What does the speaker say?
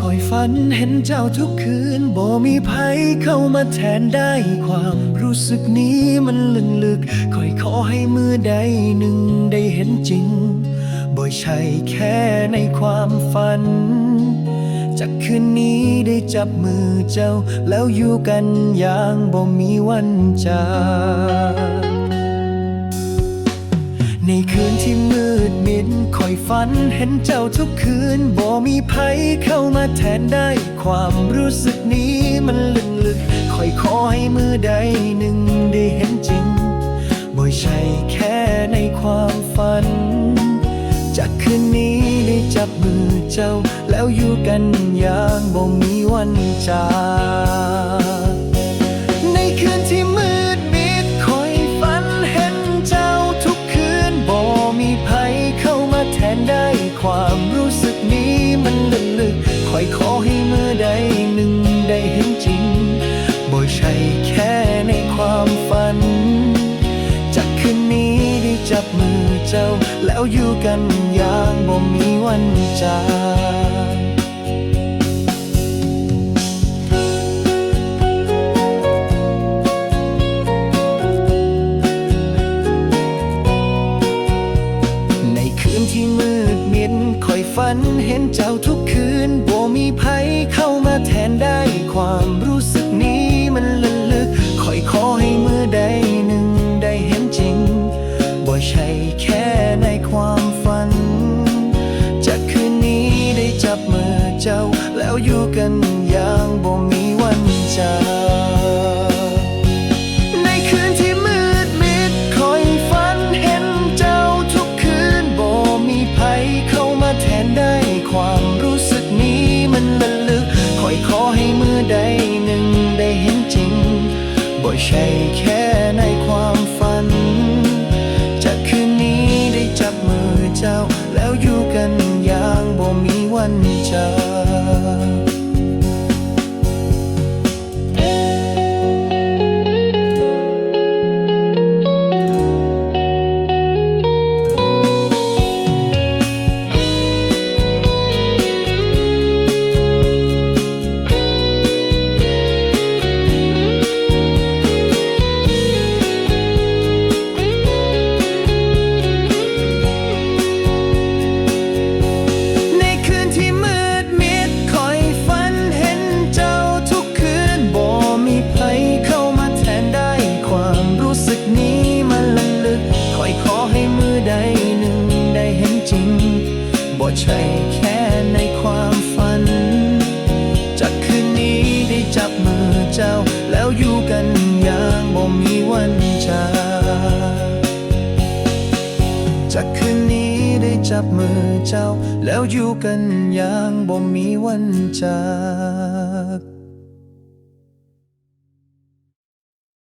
คอยฝันเห็นเจ้าทุกคืนบ่มีภัยเข้ามาแทนได้ความรู้สึกนี้มันลึกลึกคอยขอให้มือใดหนึ่งได้เห็นจริง บ่ใช่แค่ในความฝัน จากคืนนี้ได้จับมือเจ้า แล้วอยู่กันอย่างบ่มีวันจาก อยฝันเห็นเจ้าทุกคืนบ่มีภัยเข้ามาแทนได้ ความรู้สึกนี้มันลึกลึกคอยขอให้มือใดหนึ่งได้เห็นจริงบ่ใช่แค่ในความฝัน จากคืนนี้ได้จับมือเจ้า แล้วอยู่กันอย่างบ่มีวันจาก ความรู้สึกนี้มันลึกๆคอยขอให้เมื่อใดหนึ่งได้เห็นจริงบ่ใช่แค่ในความฝัน จากคืนนี้ได้จับมือเจ้า แล้วอยู่กันอย่างบ่มีวันจาก ฝันเห็นเจ้าทุกคืนบ่มีภัยเข้ามาแทนได้ความรู้สึกนี้มันลึกลึกคอยขอให้มือใดหนึ่งได้เห็นจริง บ่ใช่แค่ในความฝัน จากคืนนี้ได้จับมือเจ้าแล้วอยู่กันอย่างบ่มีวันจาก แค่ในความฝัน จากคืนนี้ได้จับมือเจ้าแล้วอยู่กันอย่างบ่มีวันจากใน จับมือเจ้า แล้วอยู่กันอย่างบ่มีวันจาก